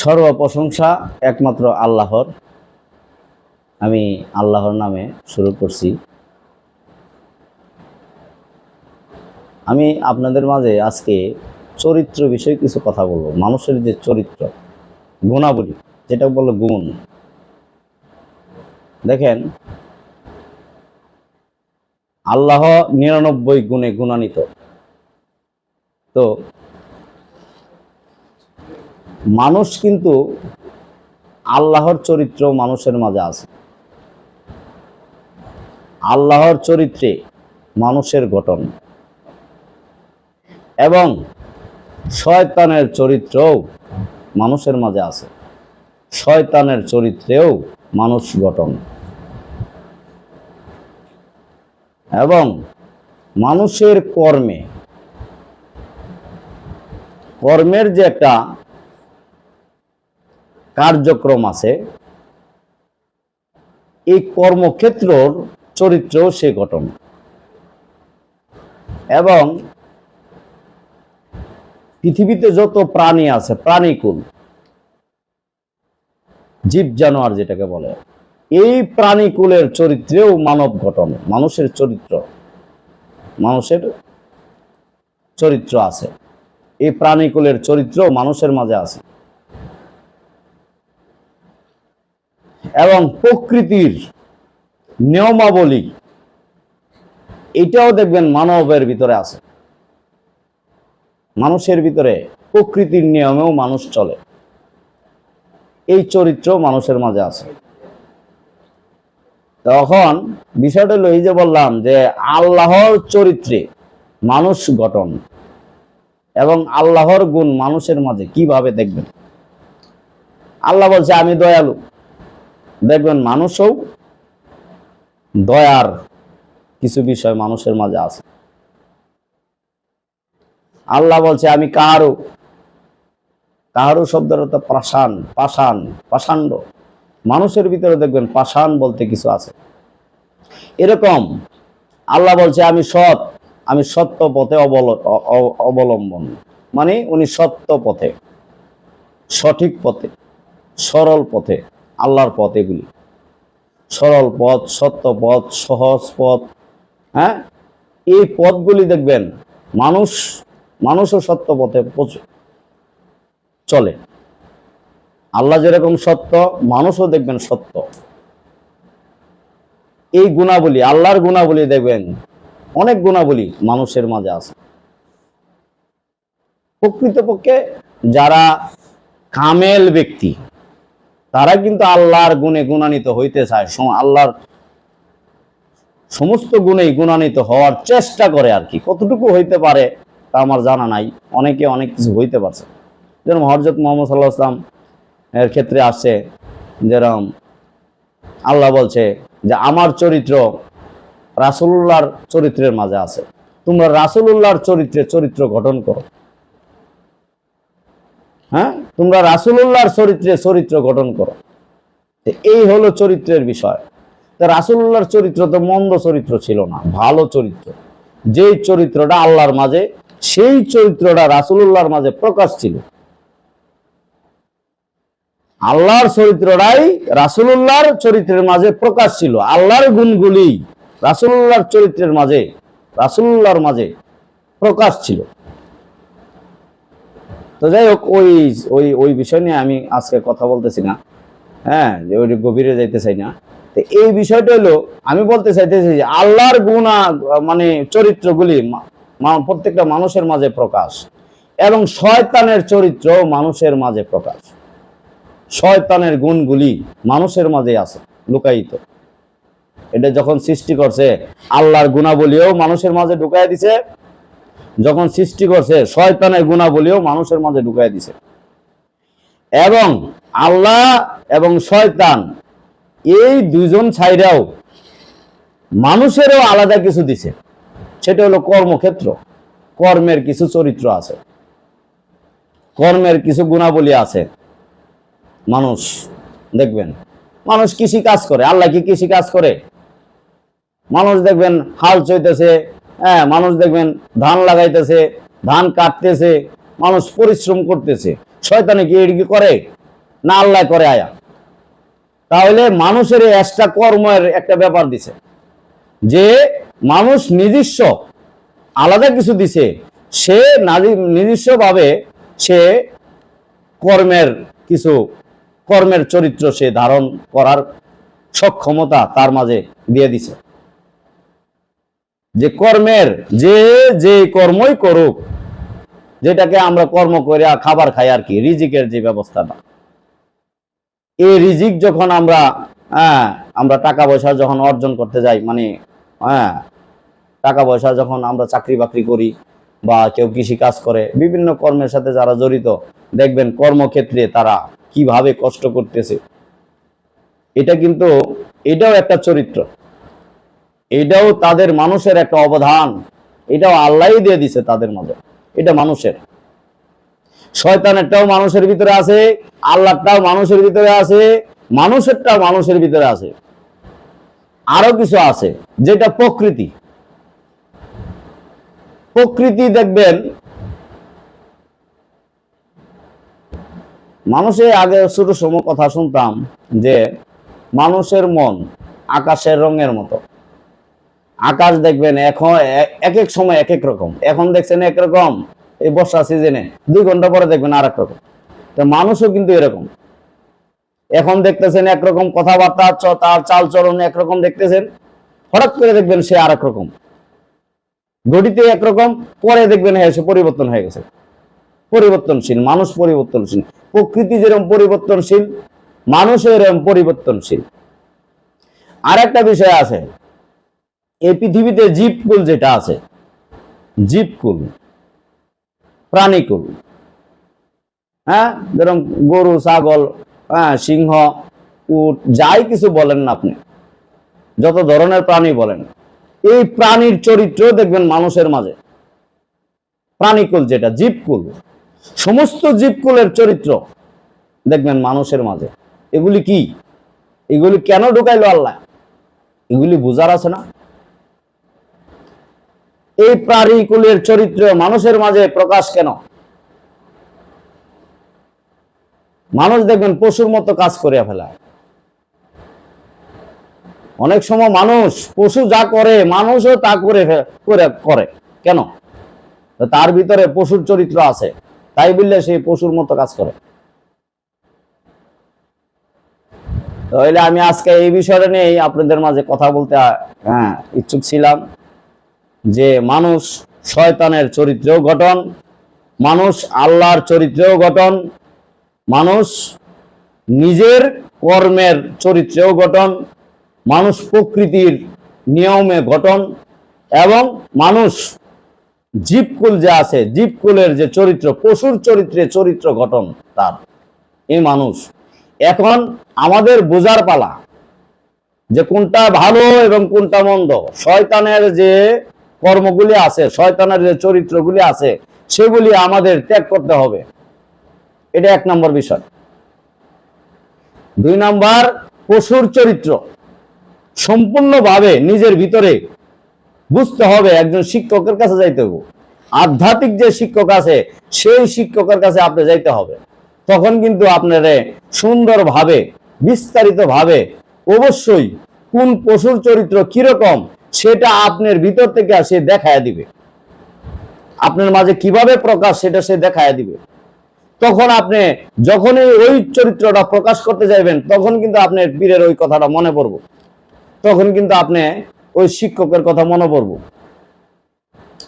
সর্ব প্রশংসা একমাত্র আল্লাহর। আমি আল্লাহর নামে শুরু করছি। আমি আপনাদের মাঝে আজকে চরিত্র বিষয়ে কিছু কথা বলব। মানুষের যে চরিত্র, গুণাবলী যেটা বলে গুণ। দেখেন, আল্লাহ নিরানব্বই গুণে গুণান্বিত। তো মানুষ কিন্তু আল্লাহর চরিত্র মানুষের মাঝে আছে। আল্লাহর চরিত্রে মানুষের গঠন। এবং শয়তানের চরিত্রও মানুষের মাঝে আছে। শয়তানের চরিত্রেও মানুষ গঠন। এবং মানুষের কর্মে, কর্মের যে একটা কার্যক্রম আছে। এই কর্মক্ষেত্রর চরিত্রও সে গঠন। এবং পৃথিবীতে যত প্রাণী আছে, প্রাণীকুল, জীব জানোয়ার যেটাকে বলে, এই প্রাণীকুলের চরিত্রেও মানব গঠন, মানুষের চরিত্র মানুষের চরিত্র আছে। এই প্রাণীকুলের চরিত্র মানুষের মাঝে আছে। এবং প্রকৃতির নিয়মাবলী, এটাও দেখবেন মানবের ভিতরে আছে। মানুষের ভিতরে প্রকৃতির নিয়মেও মানুষ চলে। এই চরিত্র মানুষের মাঝে আছে। তখন বিষয়টা হলো এই যে বললাম যে আল্লাহর চরিত্রে মানুষ গঠন এবং আল্লাহর গুণ মানুষের মাঝে কীভাবে দেখবেন? আল্লাহ বলছে, আমি দয়ালু। দেখবেন মানুষও দয়ার কিছু বিষয় মানুষের মাঝে আছে। আল্লাহ বলছে, আমি কাহারু কাহারু শব্দের অর্থ পাষাণ পাষাণ, পাষাণ্ড। মানুষের ভিতরে দেখবেন পাষাণ বলতে কিছু আছে। এরকম আল্লাহ বলছে, আমি সৎ, আমি সত্য পথে অবলম্বন। মানে উনি সত্য পথে, সঠিক পথে, সরল পথে। আল্লাহর পথ এগুলি। সরল পথ, সত্য পথ, সহজ পথ হ্যাঁ? এই পথগুলি দেখবেন মানুষ, মানুষও সত্য পথে চলে। আল্লাহ যেরকম সত্য, মানুষও দেখবেন সত্য। এই গুণাবলী, আল্লাহর গুণাবলী দেখবেন অনেক গুণাবলী মানুষের মাঝে আছে। প্রকৃতপক্ষে যারা কামেল ব্যক্তি তারা কিন্তু আল্লাহর গুণে গুণান্বিত হইতে চায়। আল্লাহর সমস্ত গুণেই গুণান্বিত হওয়ার চেষ্টা করে আর কি। কতটুকু হইতে পারে তা আমার জানা নাই। অনেকে অনেক কিছু হইতে পারছে। যেরকম হরজত মোহাম্মদ সাল্লাহ আসলাম এর ক্ষেত্রে আসছে, যেরকম আল্লাহ বলছে যে, আমার চরিত্র রাসূলুল্লাহর চরিত্রের মাঝে আছে। তোমরা রাসূলুল্লাহর চরিত্রে চরিত্র গঠন করো। হ্যাঁ? তোমরা রাসূলুল্লাহর চরিত্রে চরিত্র গঠন করো। এই হলো চরিত্রের বিষয়। তা রাসূলুল্লাহর চরিত্র তো মন্দ চরিত্র ছিল না, ভালো চরিত্র। যেই চরিত্রটা আল্লাহর মাঝে, সেই চরিত্রটা রাসূলুল্লাহর মাঝে প্রকাশ ছিল। আল্লাহর চরিত্রটাই রাসূলুল্লাহর চরিত্রের মাঝে প্রকাশ ছিল। আল্লাহর গুণগুলি রাসূলুল্লাহর চরিত্রের মাঝে, রাসূলুল্লাহর মাঝে প্রকাশ ছিল। তো যাই হোক, ওই ওই ওই বিষয় নিয়ে আমি আজকে কথা বলতেছি না। হ্যাঁ যে ওই গভীরে যাইতে চাই না। তো এই বিষয়টা হলো, আমি বলতে চাইতেছি যে আল্লাহর গুণা মানে চরিত্রগুলি প্রত্যেকটা মানুষের মাঝে প্রকাশ এবং শয়তানের চরিত্র মানুষের মাঝে প্রকাশ। শয়তানের গুণগুলি মানুষের মাঝে আছে, লুকায়িত। এটা যখন সৃষ্টি করছে, আল্লাহর গুণাবলীও মানুষের মাঝে ঢুকাই দিছে যখন সৃষ্টি করছে, শয়তানের গুণাবলীও মানুষের মাঝে ঢুকাই দিছে। এবং আল্লাহ এবং শয়তান এই দুজন ছাইরাও মানুষেরও আলাদা কিছু দিছে। সেটা হলো কর্মক্ষেত্র। কর্মের কিছু চরিত্র আছে। কর্মের কিছু গুণাবলী আছে। মানুষ, দেখবেন, মানুষ কৃষি কাজ করে। আল্লাহ কি কৃষি কাজ করে? মানুষ দেখবেন, হাল চইতেছে হ্যাঁ মানুষ দেখবেন ধান লাগাইতেছে, ধান কাটতেছে, মানুষ পরিশ্রম করতেছে। শয়তানে কি এটি করে? না আল্লাহ করে আয়া। তাহলে মানুষের এক্সট্রা কর্মের একটা ব্যাপার দিছে। যে মানুষ নিজস্ব, আলাদা কিছু দিছে, সে নিজস্ব ভাবে সে কর্মের কিছু, কর্মের চরিত্র সে ধারণ করার সক্ষমতা তার মাঝে দিয়ে দিছে। যে কর্মের, যে যে কর্মই করুক, যেটাকে আমরা কর্ম করে খাবার খাই আর কি, রিজিকের যে ব্যবস্থাটা। এই রিজিক যখন আমরা হ্যাঁ আমরা টাকা পয়সা যখন অর্জন করতে যাই মানে হ্যাঁ টাকা পয়সা যখন আমরা চাকরি বাকরি করি বা কেউ কৃষি কাজ করে, বিভিন্ন কর্মের সাথে যারা জড়িত, দেখবেন কর্মক্ষেত্রে তারা কীভাবে কষ্ট করতেছে। এটা কিন্তু, এটাও একটা চরিত্র। এটাও তাদের মানুষের একটা অবদান এটাও আল্লাহই দিয়ে দিছে তাদের মধ্যে এটা মানুষের। শয়তানেরটাও মানুষের ভিতরে আছে, আল্লাহটাও মানুষের ভিতরে আছে, মানুষেরটাও মানুষের ভিতরে আছে। আরও কিছু আছে, যেটা প্রকৃতি। প্রকৃতি দেখবেন মানুষের আগে ছোট সময় কথা শুনতাম যে, মানুষের মন আকাশের রঙের মতো। আকাশ দেখবেন, এখন এক এক সময় এক এক রকম। এখন দেখছেন একরকম এই বর্ষা সিজনে দুই ঘণ্টা পরে দেখবেন আর এক রকম। তো মানুষও কিন্তু এরকম। এখন দেখতেছেন একরকম কথাবার্তা তার চাল চলন একরকম দেখতেছেন। হঠাৎ করে দেখবেন সে আর রকম। ঘটিতে একরকম পরে দেখবেন হ্যাঁ সে পরিবর্তন হয়ে গেছে। পরিবর্তনশীল, মানুষ পরিবর্তনশীল। প্রকৃতি যেরকম পরিবর্তনশীল, মানুষও এরকম পরিবর্তনশীল। আর একটা বিষয় আছে এই পৃথিবীতে জীবকুল যেটা আছে জীবকুল প্রাণীকুল হ্যাঁ? যেরকম গরু, ছাগল হ্যাঁ সিংহ, উট, যাই কিছু বলেন না আপনি, যত ধরনের প্রাণী বলেন, এই প্রাণীর চরিত্র দেখবেন মানুষের মাঝে। প্রাণীকুল যেটা জীবকুল সমস্ত জীবকুলের চরিত্র দেখবেন মানুষের মাঝে। এগুলি কি? এগুলি কেন ঢুকাইলো আল্লাহ? এগুলি বুঝার আছে না? এই প্রাণীকুলের চরিত্র মানুষের মাঝে প্রকাশ কেন? মানুষ দেখবেন পশুর মতো কাজ করে ফেলায়। অনেক সময় মানুষ, পশু যা করে, মানুষও তা করে করে কেন? তার ভিতরে পশুর চরিত্র আছে। তাই বললে সে পশুর মতো কাজ করে। তাহলে আমি আজকে এই বিষয়টা নিয়ে আপনাদের মাঝে কথা বলতে হ্যাঁ ইচ্ছুক ছিলাম। যে মানুষ শয়তানের চরিত্রেও গঠন, মানুষ আল্লাহর চরিত্রেও গঠন, মানুষ নিজের কর্মের চরিত্রেও গঠন, মানুষ প্রকৃতির নিয়মে গঠন এবং মানুষ জীবকুল যে আছে, জীবকুলের যে চরিত্র, পশুর চরিত্রে চরিত্র গঠন তার। এই মানুষ। এখন আমাদের বোঝার পালা যে কোনটা ভালো এবং কোনটা মন্দ, শয়তানের যে কর্মগুলি আছে, শয়তানের যে চরিত্রগুলি আছে, সেগুলি আমাদের ত্যাগ করতে হবে। এটা এক নম্বর বিষয়। দুই নাম্বার, পশুর চরিত্র। সম্পূর্ণভাবে নিজের ভিতরে বুঝতে হবে একজন শিক্ষকের কাছে যাইতে হবে আধ্যাত্মিক যে শিক্ষক আছে, সেই শিক্ষকের কাছে আপনি যাইতে হবে। তখন কিন্তু আপনারে সুন্দরভাবে বিস্তারিত ভাবে অবশ্যই কোন পশুর চরিত্র কীরকম সেটা আপনার ভিতর থেকে সে দেখায় দিবে। আপনার মাঝে কীভাবে প্রকাশ, সেটা সে দেখায় দিবে। তখন আপনি যখনই ওই চরিত্রটা প্রকাশ করতে যাইবেন, তখন কিন্তু আপনার পীরের ওই কথাটা মনে পড়ব। তখন কিন্তু আপনি ওই শিক্ষকের কথা মনে পড়ব।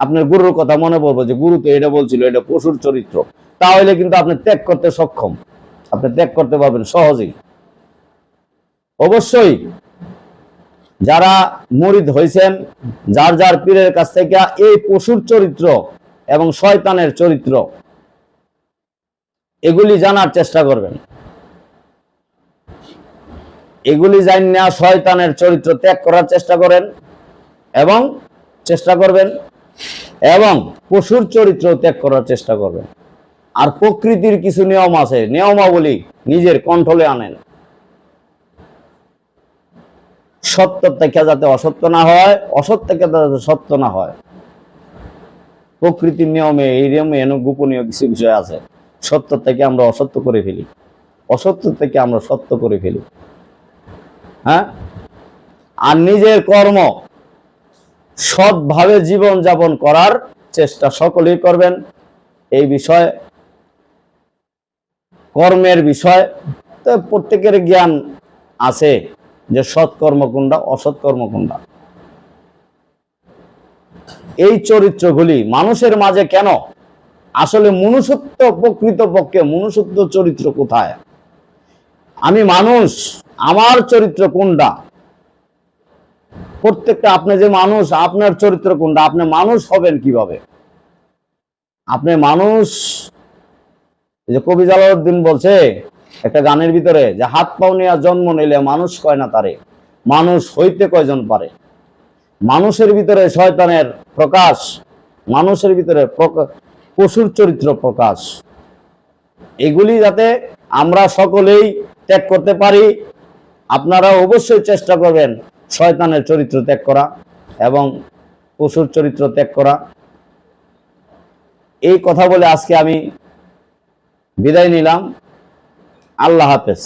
আপনার গুরুর কথা মনে পড়ব যে, গুরু তো এটা বলছিল, এটা পশুর চরিত্র। তাহলে কিন্তু আপনি ত্যাগ করতে সক্ষম। আপনি ত্যাগ করতে পারবেন সহজেই। অবশ্যই যারা মরিদ হয়েছেন, যার যার পীরের কাছ থেকে এই পশুর চরিত্র এবং শয়তানের চরিত্র, এগুলি জানার চেষ্টা করবেন। এগুলি জান না শয়তানের চরিত্র ত্যাগ করার চেষ্টা করেন এবং চেষ্টা করবেন এবং পশুর চরিত্র ত্যাগ করার চেষ্টা করবেন। আর প্রকৃতির কিছু নিয়ম আছে, নিয়মাবলী নিজের কন্ট্রোলে আনেন। সত্য থেকে যাতে অসত্য না হয় অসত্য থেকে যাতে সত্য না হয়। প্রকৃতির নিয়মে, এই নিয়মে এন গোপনীয় কিছু বিষয় আছে। সত্য থেকে আমরা অসত্য করে ফেলি। অসত্য থেকে আমরা সত্য করে ফেলি। হ্যাঁ? আর নিজের কর্ম সৎভাবে জীবন যাপন করার চেষ্টা সকলেই করবেন। এই বিষয়ে কর্মের বিষয়। তো প্রত্যেকের জ্ঞান আছে। যে সৎকর্ম কোনটা অসৎকর্ম কোনটা? এই চরিত্রগুলি মানুষের মাঝে কেন? আসলে মনুষ্যত্ব প্রকৃত পক্ষে, মনুষ্যত্ব চরিত্র কোথায়? আমি মানুষ, আমার চরিত্র কোনটা? প্রত্যেকটা আপনি যে মানুষ, আপনার চরিত্র কোনটা? আপনি মানুষ হবেন কীভাবে? আপনি মানুষ যে কবি জালালউদ্দিন বলছে একটা গানের ভিতরে যে হাত পাও নিয়ে জন্ম নিলে মানুষ কয় না তারে? মানুষ হইতে কয়জন পারে? মানুষের ভিতরে শয়তানের প্রকাশ, মানুষের ভিতরে পশুর চরিত্র প্রকাশ। এগুলি যাতে আমরা সকলেই ত্যাগ করতে পারি, আপনারা অবশ্যই চেষ্টা করবেন শয়তানের চরিত্র ত্যাগ করা এবং পশুর চরিত্র ত্যাগ করা। এই কথা বলে আজকে আমি বিদায় নিলাম। আল্লাহ হাফেজ।